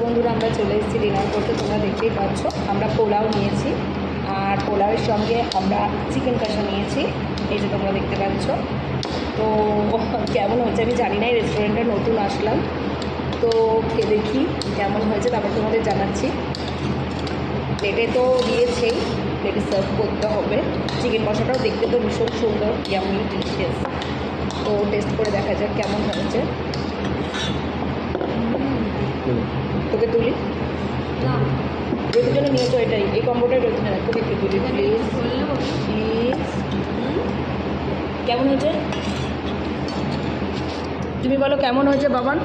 বন্ধুরা, আমরা চলে এসেছি ডিনার করতে, তোমরা দেখতেই পাচ্ছ, আমরা পোলাও নিয়েছি আর পোলাওয়ের সঙ্গে আমরা চিকেন কষা নিয়েছি, এই যে তোমরা দেখতে পাচ্ছ। তো কেমন হয়েছে আমি জানি না, এই রেস্টুরেন্টে নতুন আসলাম। তো খেয়ে দেখি কেমন হয়েছে, তারপর তোমাদের জানাচ্ছি। প্লেটে তো দিয়েছেই প্লেটে সার্ভ করতে হবে। চিকেন কষাটাও দেখতে তো ভীষণ সুন্দর ইয়ামি ডিলিশিয়াস তো টেস্ট করে দেখা যাক কেমন হয়েছে। তোকে তুলি। না। রোদের জন্য নিয়েছো এটাই। এই কম্বোটাই রোদের জন্য তোকে একটু তুলি প্লিজ প্লিজ কেমন হয়েছে? তুমি বলো কেমন হয়েছে বাবান?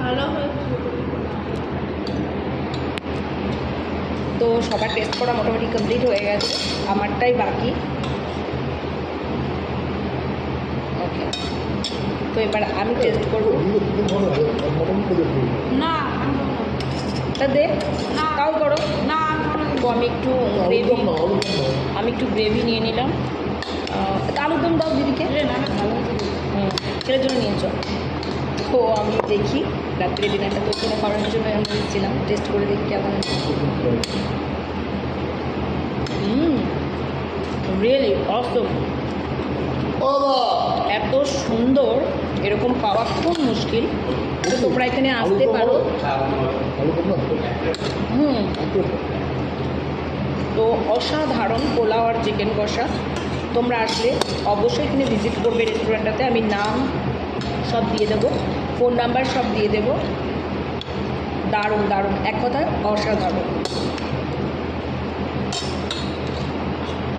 ভালো তো সবার টেস্ট করা মোটামুটি কমপ্লিট হয়ে গেছে। আমারটাই বাকি। ওকে তো এবার আমি টেস্ট করব। না। তা দে না। তাও করো। না আমি তো আমি একটু গ্রেভি আমি একটু গ্রেভি নিয়ে নিলাম। আহ, তা আলুর দম দাও দিদিকে ছেলের জন্য নিয়েছো তো আমি দেখি রাত্রে ডিনারটা তোর জন্য করার জন্য আমি এসেছিলাম। টেস্ট করে দেখি কেমন হুম রিয়েলি অসম এত সুন্দর এরকম পাওয়া খুব মুশকিল। তো তোমরা এখানে আসতে পারো। হুম। তো অসাধারণ পোলাও আর চিকেন কষা। তোমরা আসলে অবশ্যই এখানে ভিজিট করবে রেস্টুরেন্টটাতে। আমি নাম সব দিয়ে দেবো ফোন নাম্বার সব দিয়ে দেবো। দারুণ দারুণ। এক কথায় অসাধারণ।